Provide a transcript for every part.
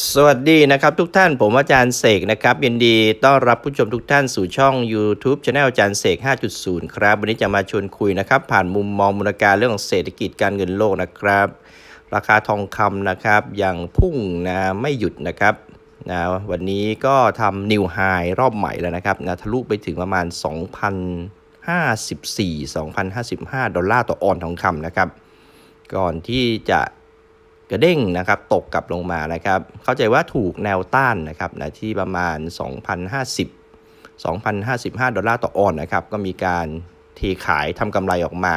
สวัสดีนะครับทุกท่านผมอาจารย์เสกนะครับยินดีต้อนรับผู้ชมทุกท่านสู่ช่อง YouTube Channel อาจารย์เสก 5.0 ครับ วันนี้จะมาชวนคุยนะครับ ผ่านมุมมองมูลการเรื่องของเศรษฐกิจการเงินโลกนะครับ ราคาทองคำนะครับยังพุ่งนะไม่หยุดนะครับนะวันนี้ก็ทำนิวไฮรอบใหม่แล้วนะครับนะทะลุไปถึงประมาณ 2,054 2,055 ดอลลาร์ต่อออนทองคำนะครับ ก่อนที่จะ กระเด้งนะครับตกกลับลงมานะครับ เข้าใจว่าถูกแนวต้านนะครับนะที่ประมาณ 2,050 2,055 ดอลลาร์ต่อออนนะครับ ก็มีการเทขายทำกำไรออกมา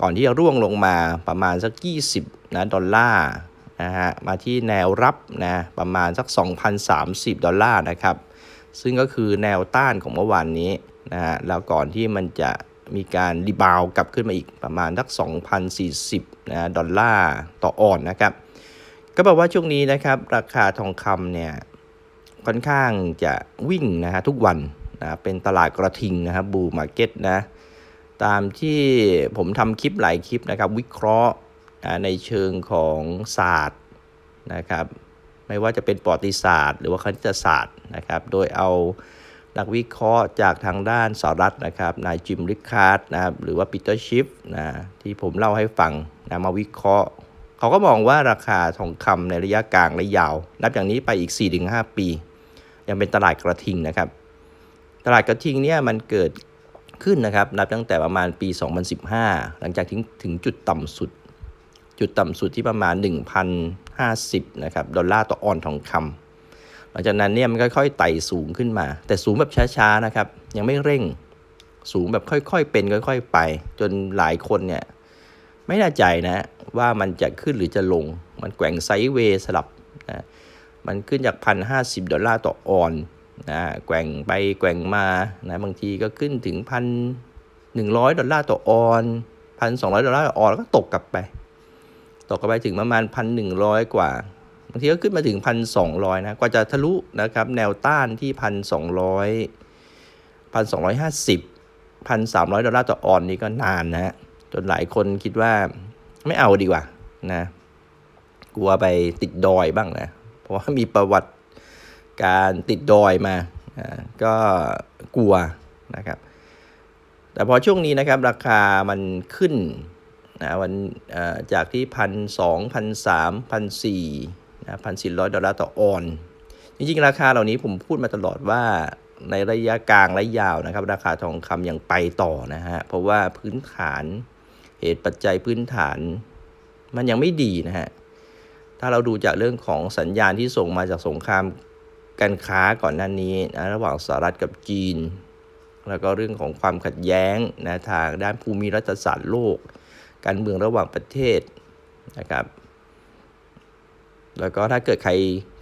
ก่อนที่จะร่วงลงมาประมาณสัก 20 นะดอลลาร์นะฮะ มาที่แนวรับนะประมาณสัก 2,030 ดอลลาร์นะครับ ซึ่งก็คือแนวต้านของเมื่อวานนี้นะฮะ แล้วก่อนที่มันจะ มีการรีบาวกลับขึ้นมาอีกประมาณสัก2,040นะดอลลาร์ต่อออนนะครับ ก็แปลว่าช่วงนี้นะครับ ราคาทองคำเนี่ยค่อนข้างจะวิ่งนะฮะทุกวันนะเป็นตลาดกระทิงนะครับบูมาร์เก็ตนะตามที่ผมทำคลิปหลายคลิปนะครับ วิเคราะห์นะในเชิงของศาสตร์นะครับ ไม่ว่าจะเป็นประวัติศาสตร์ หรือว่าคณิตศาสตร์นะครับ โดยเอา นักวิเคราะห์จากทางด้านสหรัฐนะครับ นายจิมริคาร์ดนะครับหรือว่าปีเตอร์ชิฟนะที่ผมเล่าให้ฟังนะมาวิเคราะห์ เขาก็มองว่าราคาทองคำในระยะกลางและยาว นับอย่างนี้ไปอีก 4-5 ปี ยังเป็นตลาดกระทิงนะครับ ตลาดกระทิงเนี่ยมันเกิดขึ้นนะครับ นับตั้งแต่ประมาณปี 2015 หลังจากถึงถึงจุดต่ำสุด จุดต่ำสุดที่ประมาณ 1,050นะครับดอลลาร์ต่อออนทองคำ หลังจากนั้นเนี่ยมันค่อยๆไต่สูงขึ้นมา แต่สูงแบบช้าๆนะครับ ยังไม่เร่งสูงแบบค่อยๆ เป็นค่อย ๆ ไป จนหลายคนเนี่ย ไม่แน่ใจนะว่ามันจะขึ้นหรือจะลง มันแกว่งไซด์เวย์สลับนะมันขึ้นจากพันห้าสิบดอลลาร์ต่อออนนะแกว่งไปแกว่งมานะบางทีก็ขึ้นถึงพันหนึ่งร้อยดอลลาร์ต่อออนพันสองร้อยดอลลาร์ต่อออนแล้วก็ตกกลับไป ตกกลับไปถึงประมาณพันหนึ่งร้อยกว่า บางทีก็ขึ้นมาถึงพันสองร้อยนะ กว่าจะทะลุนะครับ แนวต้านที่พันสองร้อยพันสองร้อยห้าสิบพันสามร้อยดอลลาร์ต่อออนนี่ก็นานนะจนหลายคนคิดว่าไม่เอาดีกว่านะ กลัวไปติดดอยบ้างนะ เพราะว่ามีประวัติการติดดอยมา ก็กลัวนะครับ แต่พอช่วงนี้นะครับ ราคามันขึ้นนะวันจากที่พันสองพันสามพันสี่ นะพันสี่ร้อยดอลลาร์ต่อออน จริงๆ ราคาเหล่านี้ผมพูดมาตลอดว่าในระยะกลางและยาวนะครับ ราคาทองคำยังไปต่อนะฮะ เพราะว่าพื้นฐานเหตุปัจจัยพื้นฐานมันยังไม่ดีนะฮะ ถ้าเราดูจากเรื่องของสัญญาณที่ส่งมาจากสงครามการค้าก่อนหน้านี้นะระหว่างสหรัฐกับจีน แล้วก็เรื่องของความขัดแย้งนะทางด้านภูมิรัฐศาสตร์โลก การเมืองระหว่างประเทศนะครับ แล้วก็ถ้าเกิดใคร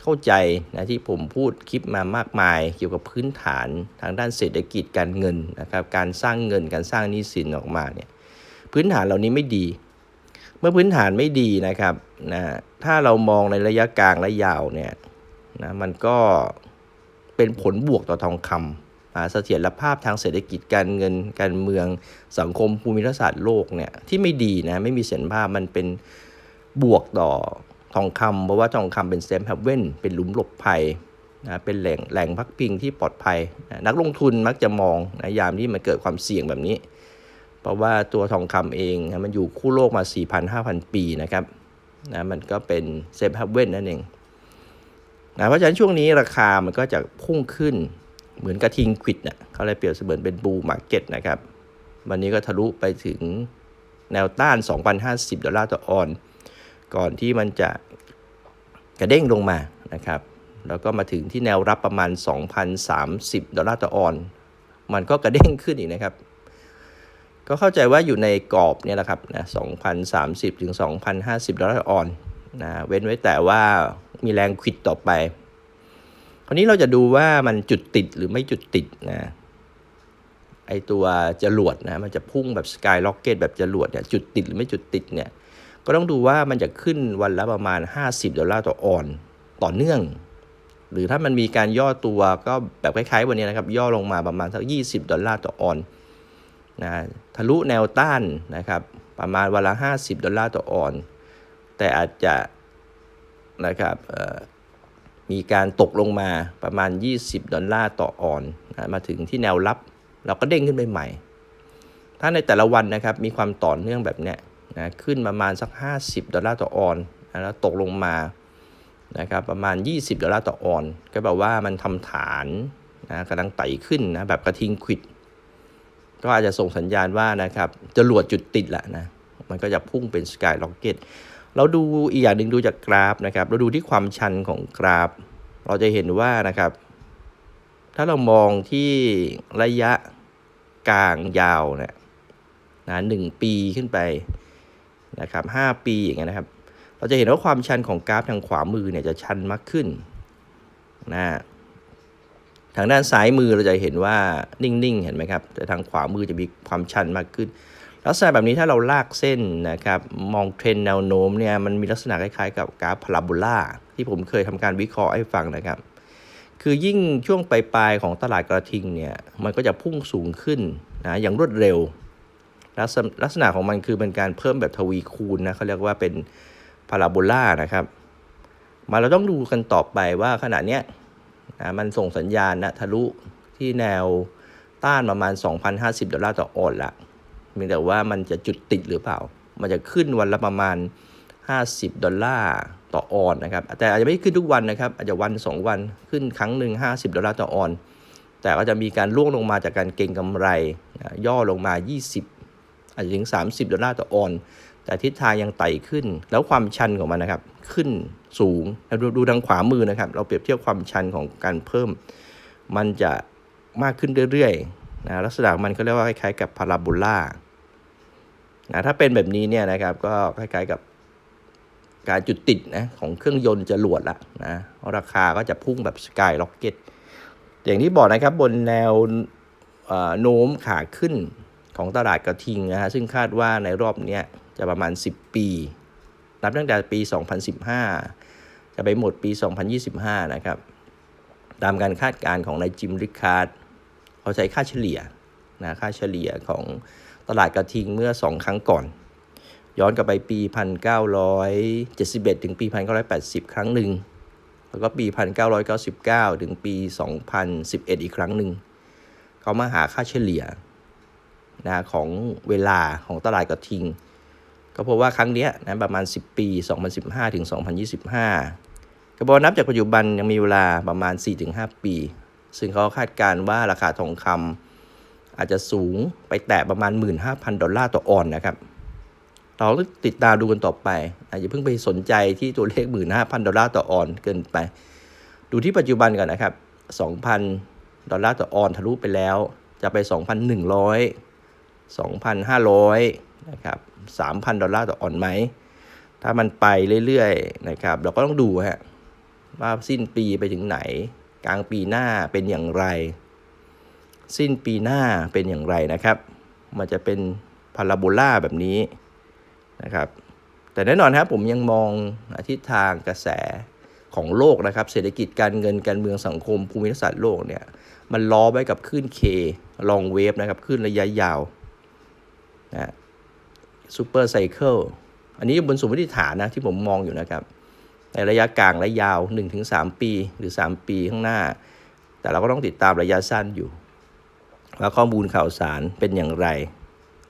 เข้าใจนะที่ผมพูดคลิปมามากมาย เกี่ยวกับพื้นฐานทางด้านเศรษฐกิจการเงินนะครับการสร้างเงินการสร้างหนี้สินออกมาเนี่ยพื้นฐานเหล่านี้ไม่ดี เมื่อพื้นฐานไม่ดีนะครับนะถ้าเรามองในระยะกลางและยาวเนี่ยนะมันก็เป็นผลบวกต่อทองคำเสถียรภาพทางเศรษฐกิจการเงินการเมืองสังคมภูมิรัศาสตร์โลกเนี่ยที่ไม่ดีนะไม่มีเสถียรภาพมันเป็นบวกต่อ ทองคำเพราะว่าทองคำเป็นเซมแฮเว่นเป็นหลุมหลบภัยนะเป็นแหล่งแหล่งพักพิงที่ปลอดภัยนะนักลงทุนมักจะมองนะยามที่มันเกิดความเสี่ยงแบบนี้ เพราะว่าตัวทองคำเองนะมันอยู่คู่โลกมา 4,000-5,000 ปีนะครับนะมันก็เป็นเซฟฮับเว่นนั่นเองนะเพราะฉะนั้นช่วงนี้ราคามันก็จะพุ่งขึ้นเหมือนกระทิงควิดนะเขาเลยเปรียบเสมือนเป็นบูมาร์เก็ตนะครับ วันนี้ก็ทะลุไปถึงแนวต้าน 2,050 ดอลลาร์ต่อออน ก่อนที่มันจะกระเด้งลงมานะครับ แล้วก็มาถึงที่แนวรับประมาณ 2,030 ดอลลาร์ต่อออน มันก็กระเด้งขึ้นอีกนะครับ ก็เข้าใจว่าอยู่ในกรอบเนี่ยแหละครับนะ2,030 ถึง 2,050 ดอลลาร์ออนนะเว้นไว้แต่ว่ามีแรงควิดต่อไป คราวนี้เราจะดูว่ามันจุดติดหรือไม่จุดติดนะไอตัวจรวดนะมันจะพุ่งแบบสกายล็อกเก็ตแบบจรวดเนี่ยจุดติดหรือไม่จุดติดเนี่ย ก็ต้องดูว่ามันจะขึ้นวันละประมาณ 50 ดอลลาร์ต่อออนต่อเนื่อง หรือถ้ามันมีการย่อตัวก็แบบคล้ายๆวันนี้นะครับ ย่อลงมาประมาณสัก 20 ดอลลาร์ต่อออนนะทะลุแนวต้านนะครับประมาณวันละ 50 ดอลลาร์ต่อออน แต่อาจจะนะครับมีการตกลงมาประมาณ 20 ดอลลาร์ต่อออนนะมาถึงที่แนวรับ เราก็เด้งขึ้นไปใหม่ ถ้าในแต่ละวันนะครับมีความต่อเนื่องแบบเนี้ย นะขึ้นประมาณสัก 50 ดอลลาร์ต่อออนนะแล้วตกลงมานะครับประมาณ 20 ดอลลาร์ต่อออน ก็แปลว่ามันทำฐานนะกำลังไต่ขึ้นนะแบบกระทิงควิด ก็อาจจะส่งสัญญาณว่านะครับจะหลวดจุดติดแหละนะมันก็จะพุ่งเป็นสกายล็อกเก็ตเราดูอีกอย่างหนึ่งดูจากกราฟนะครับ เราดูที่ความชันของกราฟ เราจะเห็นว่านะครับ ถ้าเรามองที่ระยะกลางยาวเนี่ยนะหนึ่งปีขึ้นไป นะครับห้าปีอย่างเงี้ยนะครับ เราจะเห็นว่าความชันของกราฟทางขวามือเนี่ยจะชันมากขึ้นนะทางด้านซ้ายมือเราจะเห็นว่านิ่งๆ เห็นไหมครับแต่ทางขวามือจะมีความชันมากขึ้น ลักษณะแบบนี้ถ้าเราลากเส้นนะครับมองเทรนแนวโน้มเนี่ยมันมีลักษณะคล้ายๆ กับกราฟพาราโบลาที่ผมเคยทำการวิเคราะห์ให้ฟังนะครับ คือยิ่งช่วงปลายๆของตลาดกระทิงเนี่ยมันก็จะพุ่งสูงขึ้นนะอย่างรวดเร็ว ลักษณะของมันคือเป็นการเพิ่มแบบทวีคูณนะเขาเรียกว่าเป็นพาราโบลานะครับ มาเราต้องดูกันต่อไปว่าขณะเนี้ยนะมันส่งสัญญาณนะทะลุที่แนวต้านประมาณ 2,050 ดอลลาร์ต่อออนละเพีแต่ว่ามันจะจุดติดหรือเปล่า มันจะขึ้นวันละประมาณ 50 ดอลลาร์ต่อออนนะครับ แต่อาจจะไม่ขึ้นทุกวันนะครับ อาจจะวัน 2 วันขึ้นครั้งหนึ่ง50 ดอลลาร์ต่อออน แต่ก็จะมีการล่วงลงมาจากการเก็งกำไร ย่อลงมา 20 อาจจะถึง 30 ดอลลาร์ต่อออน แต่ทิศทางยังไต่ขึ้น แล้วความชันของมันนะครับ ขึ้นสูงดูดูทางขวามือนะครับ เราเปรียบเทียบความชันของการเพิ่ม มันจะมากขึ้นเรื่อยๆนะลักษณะมันก็เรียกว่าคล้ายๆกับพาราโบลานะถ้าเป็นแบบนี้เนี่ยนะครับก็คล้ายๆกับการจุดติดนะของเครื่องยนต์จรวดละนะราคาก็จะพุ่งแบบสกายล็อกเก็ตอย่างที่บอกนะครับบนแนวโน้มขาขึ้น ของตลาดกระทิงนะฮะซึ่งคาดว่าในรอบนี้จะประมาณ 10 ปี นับตั้งแต่ปี 2015 จะไปหมดปี 2025 นะครับ ตามการคาดการณ์ของนายจิมริคาร์ดเขาใช้ค่าเฉลี่ยนะค่าเฉลี่ยของตลาดกระทิงเมื่อ 2 ครั้งก่อน ย้อนกลับไปปี 1971 ถึงปี 1980 ครั้งหนึ่งแล้วก็ปี 1999 ถึงปี 2011 อีกครั้งหนึ่งเขามาหาค่าเฉลี่ย นะของเวลาของตลาดกระทิง ก็พราะว่าครั้งนี้นะประมาณ 10 ปี 2015 ถึง 2025ก็บอกนับจากปัจจุบันยังมีเวลาประมาณ 4-5 ปี ซึ่งเขาคาดการณ์ว่าราคาทองคำอาจจะสูงไปแตะประมาณ 15,000 ดอลลาร์ต่อออนนะครับ เราต้องติดตามดูกันต่อไปอาจจะเพิ่งไปสนใจที่ตัวเลข 15,000 ดอลลาร์ต่อออนเกินไป ดูที่ปัจจุบันก่อนนะครับ 2,000 ดอลลาร์ต่อออนทะลุไปแล้วจะไป 2,100 2,500นะครับ3,000 ดอลลาร์ต่อออนไหม ถ้ามันไปเรื่อยๆนะครับเราก็ต้องดูฮะว่าสิ้นปีไปถึงไหน กลางปีหน้าเป็นอย่างไร สิ้นปีหน้าเป็นอย่างไรนะครับ มันจะเป็นพาราโบลาแบบนี้นะครับแต่แน่นอนครับผมยังมองทิศทางกระแสของโลกนะครับ เศรษฐกิจการเงินการเมืองสังคมภูมิศาสตร์โลกเนี่ย มันล้อไว้กับคลื่นเคลองเวฟนะครับคลื่นระยะยาว นะซูเปอร์ไซเคิลอันนี้บนสมมติฐานนะที่ผมมองอยู่นะครับ ในระยะกลางและยาว 1-3 ปีหรือ 3 ปีข้างหน้า แต่เราก็ต้องติดตามระยะสั้นอยู่ ว่าข้อมูลข่าวสารเป็นอย่างไร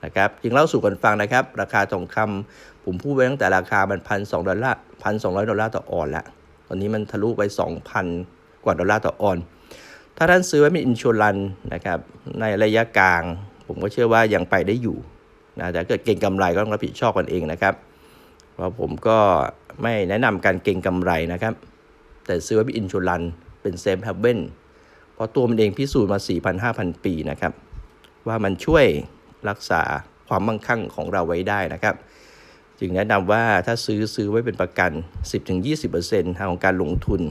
นะครับจึงเล่าสู่กันฟังนะครับ ราคาทองคำผมพูดไว้ตั้งแต่ราคามันพันสองดอลลาร์พันสองร้อยดอลลาร์ต่อออนซ์ละตอนนี้มันทะลุไป 2,000 กว่าดอลลาร์ต่อออน ถ้าท่านซื้อไว้เป็นอินช r รันนะครับในระยะกลาง ผมก็เชื่อว่ายังไปได้อยู่ นะแต่เกิดเก่งกำไรก็ต้องรับผิดชอบกันเองนะครับเพราะผมก็ไม่แนะนำการเก่งกำไรนะครับ แต่ซื้อไว้เป็นอินช r รันเป็นเซฟแฮเ v นเพราะตัวมันเองพิสูจน์มา 4,000-5,000 ปีนะครับ ว่ามันช่วยรักษาความมั่งคั่งของเราไว้ได้นะครับ จึงแนะนำว่าถ้าซื้อซื้อไว้เป็นประกัน 10-20%ทางของการลงทุน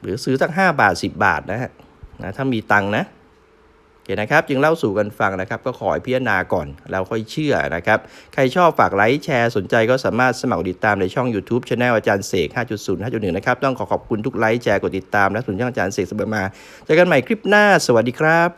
หรือซื้อสัก 5 บาท 10 บาทนะฮะนะถ้ามีตังนะ เคนะครับจึงเล่าสู่กันฟังนะครับ ก็ขอให้พิจารณาก่อนแล้วค่อยเชื่อนะครับ ใครชอบฝากไลค์แชร์สนใจก็สามารถสมัครติดตามในช่อง YouTube Channel อาจารย์เสก 5.0 5.1 นะครับ ต้องขอขอบคุณทุกไลค์แชร์กดติดตามและสนุนช่องอาจารย์เสกเสมอมาเจอกันใหม่คลิปหน้า สวัสดีครับ